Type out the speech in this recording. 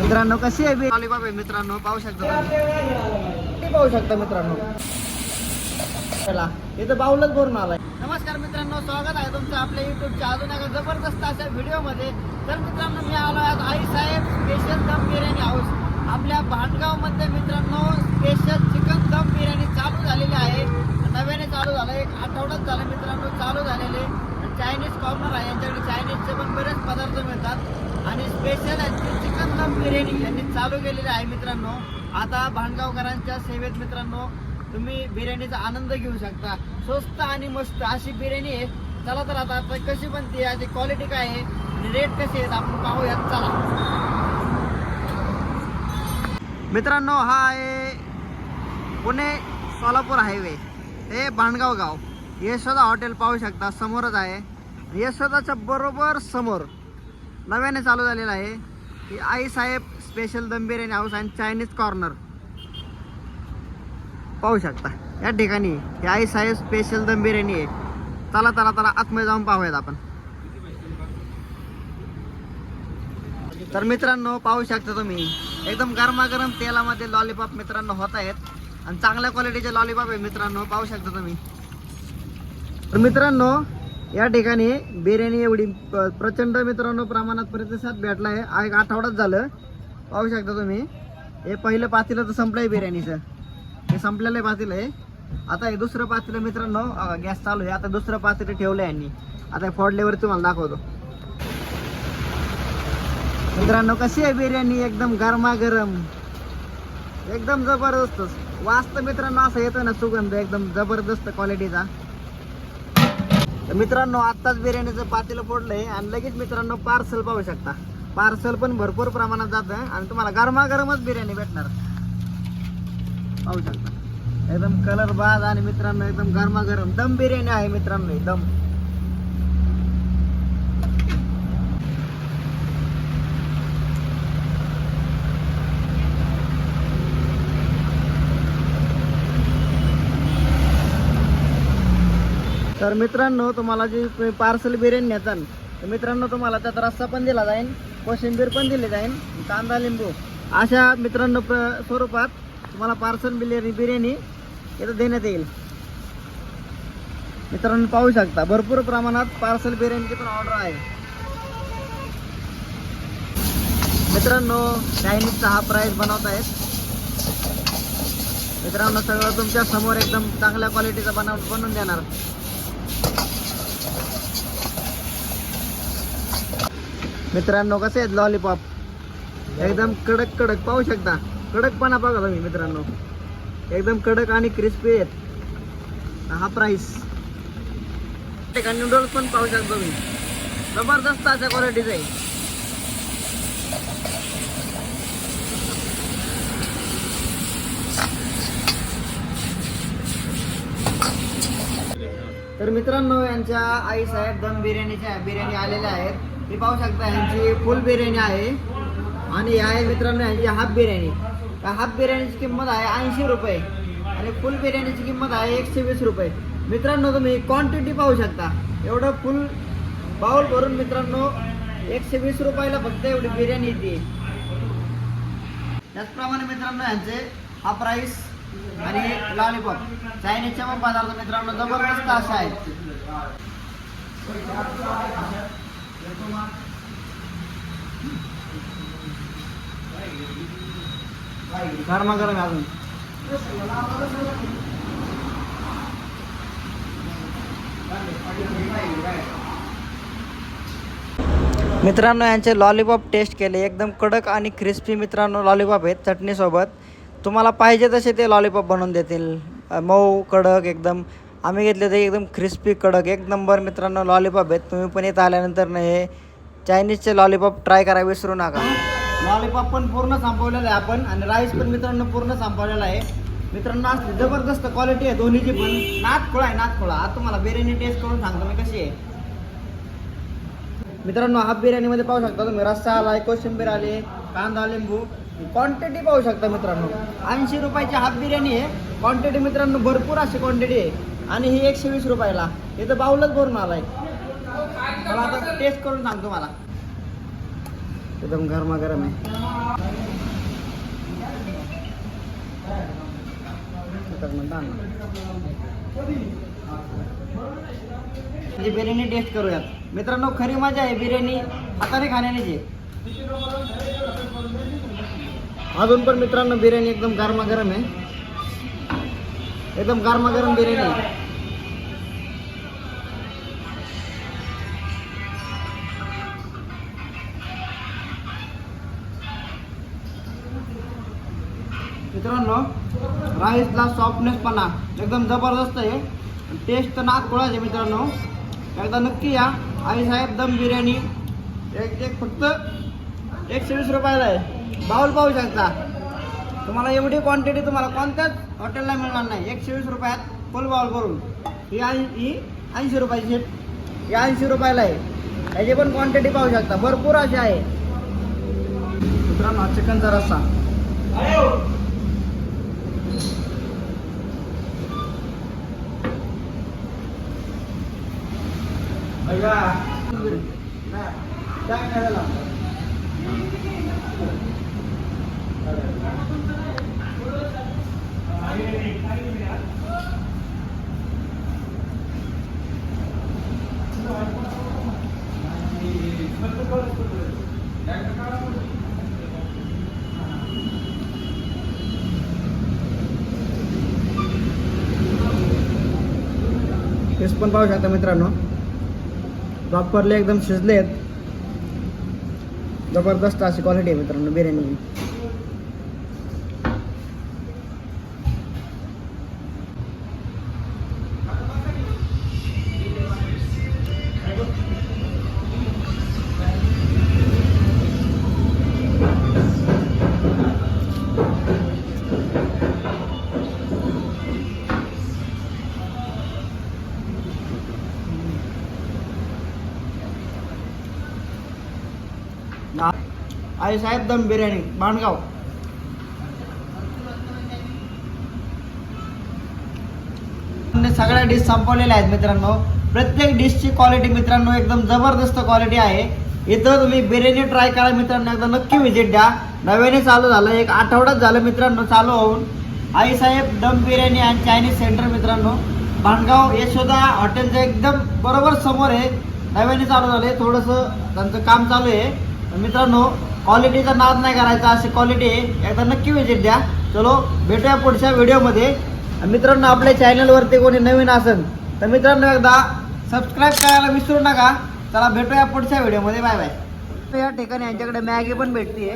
मित्रांनो कशी आहे लॉलीपॉप आहे मित्रांनो पाहू शकता तुम्ही. ते पाहू शकता मित्रांनो? चला इथं बाऊलच भरून आलाय. नमस्कार मित्रांनो स्वागत आहे तुमचं आपल्या युट्यूबच्या अजून एका जबरदस्त अशा व्हिडिओमध्ये तर मित्रांनो मी आलो आज आई साहेब स्पेशल दम बिर्याणी हाऊस आपल्या भांडगावमध्ये मित्रांनो स्पेशल चिकन दम बिर्याणी चालू झालेली आहे नव्याने चालू झालं एक आठवडाच झालं मित्रांनो चालू झालेले चायनीज कॉर्नर आहे यांच्याकडे चायनीजचे पण बरेच पदार्थ मिळतात आणि स्पेशल चिकन दम बिर्याणी यांनी चालू केलेली आहे मित्रांनो. आता भांडगावकरांच्या सेवेत मित्रांनो तुम्ही बिर्याणीचा आनंद घेऊ शकता. स्वस्त आणि मस्त अशी बिर्याणी आहे. चला तर आता आता कशी बनते याची क्वालिटी काय आहे आणि रेट कसे आहेत आपण पाहूयात. चला. मित्रांनो हा आहे पुणे सोलापूर हायवे हे भांडगाव गाव. यशोदा हॉटेल पाहू शकता समोरच आहे. यशोदाच्या बरोबर समोर. नव्याने चालू झालेलं आहे. ही आई साहेब स्पेशल दम बिर्याणी हाऊस आणि चायनीज कॉर्नर पाहू शकता. या ठिकाणी हे आई साहेब स्पेशल दम बिर्याणी आहे चला चला चला आतमध्ये जाऊन पाहूयात आपण. तर मित्रांनो पाहू शकता तुम्ही एकदम गरमागरम तेलामध्ये लॉलीपॉप मित्रांनो होत आहेत. आणि चांगल्या क्वालिटीचे लॉलीपॉप आहे मित्रांनो पाहू शकता तुम्ही. तर मित्रांनो या ठिकाणी बिर्याणी एवढी प्रचंड मित्रांनो प्रमाणात प्रतिसाद भेटला आहे. एक आठवडाच झालं. पाहू शकता तुम्ही. हे पहिलं पातीलं तर संपलं आहे बिर्याणीचं. हे संपलेलं आहे पातेलं आहे. आता हे दुसरं पातीलं मित्रांनो गॅस चालू आहे. आता दुसरं पातीलं ठेवलं आहे यांनी. आता फोडल्यावर तुम्हाला दाखवतो. मित्रांनो कशी आहे बिर्याणी? एकदम गरमागरम. एकदम जबरदस्त. वास्त मित्रांनो असं येतं ना सुगंध. एकदम जबरदस्त क्वालिटीचा तर मित्रांनो आत्ताच बिर्याणीचं पातेलं फोडलंय आणि लगेच मित्रांनो पार्सल पाहू शकता. पार्सल पण भरपूर प्रमाणात जातं आणि तुम्हाला गरमागरमच बिर्याणी भेटणार. पाहू शकता. एकदम कलर बाज आणि मित्रांनो एकदम गरमागरम दम बिर्याणी आहे मित्रांनो दम तर मित्रांनो तुम्हाला जे पार्सल बिर्याणी नेताल तर मित्रांनो तुम्हाला त्यात रस्सा पण दिला जाईल कोशिंबीर पण दिली जाईल कांदा लिंबू. अशा मित्रांनो प्र स्वरूपात तुम्हाला पार्सल बिर्याणी बिर्याणी इथं देण्यात येईल. मित्रांनो पाहू शकता भरपूर प्रमाणात पार्सल बिर्याणीची पण ऑर्डर आहे. मित्रांनो चायनीजचा हा प्राईस बनवत आहेत. मित्रांनो सगळं तुमच्यासमोर एकदम चांगल्या क्वालिटीचा बनव बनवून देणार. मित्रांनो कसे आहेत लॉलीपॉप एकदम कडक कडक पाहू शकता? कडकपणा बघा तुम्ही मित्रांनो. एकदम कडक आणि क्रिस्पी आहेत. हा प्राईस नूडल्स पण पाहू शकता तुम्ही. जबरदस्त अशा क्वालिटीचं आहे तर मित्रांनो यांच्या आई साहेब दम बिर्याणीच्या बिर्याणी आलेल्या आहेत. हे पाहू शकता यांची फुल बिर्याणी आहे. आणि आहे मित्रांनो यांची हाफ बिर्याणी. हाफ बिर्याणीची किंमत आहे ऐंशी रुपये. आणि फुल बिर्याणीची किंमत आहे एकशे वीस रुपये. मित्रांनो तुम्ही क्वांटिटी पाहू शकता. एवढं फुल बाउल भरून मित्रांनो एकशे वीस रुपयाला फक्त एवढी बिर्याणी येते. त्याचप्रमाणे मित्रांनो यांचे हा प्राईस आणि लॉलीपॉप चायनीजचे पण पदार्थ मित्रांनो जबरदस्त असे आहेत. गरमा गरम अजून. मित्रांनो यांचे लॉलीपॉप टेस्ट केले एकदम कडक आणि क्रिस्पी मित्रांनो लॉलीपॉप आहेत चटणीसोबत. तुम्हाला पाहिजे तसे ते लॉलीपॉप बनवून देतील. मऊ कडक एकदम आम्ही घेतले ते एकदम क्रिस्पी कडक. एक नंबर मित्रांनो लॉलीपॉप आहेत. तुम्ही पण इथं आल्यानंतर नाही हे चायनीजचे लॉलीपॉप ट्राय करा विसरू नका. लॉलीपॉप पण पूर्ण संपवलेलं आहे आपण आणि राईस पण मित्रांनो पूर्ण संपवलेला आहे. मित्रांनो असली जबरदस्त क्वालिटी आहे दोन्हीची पण. नाथखोळा आहे नाथखोळा आज तुम्हाला बिर्याणी टेस्ट करून सांगतो मी कशी आहे. मित्रांनो हाफ बिर्याणीमध्ये पाहू शकता तुम्ही रस्सा आला कोशिंबीर आले कांदा लिंबू. क्वांटिटी पाहू शकता मित्रांनो. ऐंशी रुपयाची हाफ बिर्याणी आहे. क्वांटिटी मित्रांनो भरपूर अशी क्वांटिटी आहे. आणि ही एकशे वीस रुपयाला. इथं बाऊलच भरून आलाय. मला आता टेस्ट करून सांगतो मला एकदम गरमागरम आहे. म्हणजे बिर्याणी टेस्ट करूयात. मित्रांनो खरी मजा आहे बिर्याणी हाताने खाण्याची अजून पण मित्रांनो बिर्याणी एकदम गरमागरम आहे. एकदम गरमागरम बिर्याणी. मित्रांनो राईसला सॉफ्टनेसपणा एकदम जबरदस्त आहे. टेस्ट तर नाक आहे मित्रांनो. एकदा नक्की या. आई साहेब दम बिर्याणी. एक एक फक्त एकशे वीस रुपयाला आहे. बाऊल पाहू शकता. तुम्हाला एवढी क्वांटिटी तुम्हाला कोणत्याच हॉटेलला मिळणार नाही. एकशे वीस रुपयात फुल बाऊल करून ही ऐं ही ऐंशी रुपयाची ही ऐंशी रुपयाला आहे. याची पण क्वांटिटी पाहू शकता. भरपूर अशी आहे. मित्रांनो चिकनचा रस्सा. पण पाहू शकता मित्रांनो. प्रॉपरली एकदम शिजले आहेत जबरदस्त अशी क्वालिटी आहे मित्रांनो बिर्याणी. आई साहेब दम बिर्याणी बाणगाव. सगळ्या डिश संपवलेल्या आहेत मित्रांनो. प्रत्येक डिशची क्वालिटी मित्रांनो एकदम जबरदस्त क्वालिटी आहे. इथं तुम्ही बिर्याणी ट्राय करा मित्रांनो एकदा नक्की व्हिजिट द्या. नव्याने चालू झालं एक आठवडाच झालं मित्रांनो चालू होऊन. आई साहेब दम बिर्याणी अँड चायनीज सेंटर मित्रांनो. भांडगाव यशोदा हॉटेलच्या एकदम बरोबर समोर आहे. नव्याने चालू झाले थोडंसं त्यांचं काम चालू आहे. मित्रांनो क्वालिटीचा नाद नाही करायचा अशी क्वालिटी आहे एकदा नक्की विजिट द्या. चलो भेटूया पुढच्या व्हिडिओमध्ये मित्रांनो आपल्या चॅनलवरती कोणी नवीन असेल तर मित्रांनो एकदा सबस्क्राईब करायला विसरू नका. चला भेटूया पुढच्या व्हिडिओमध्ये बाय बाय या ठिकाणी यांच्याकडे मॅगी पण भेटते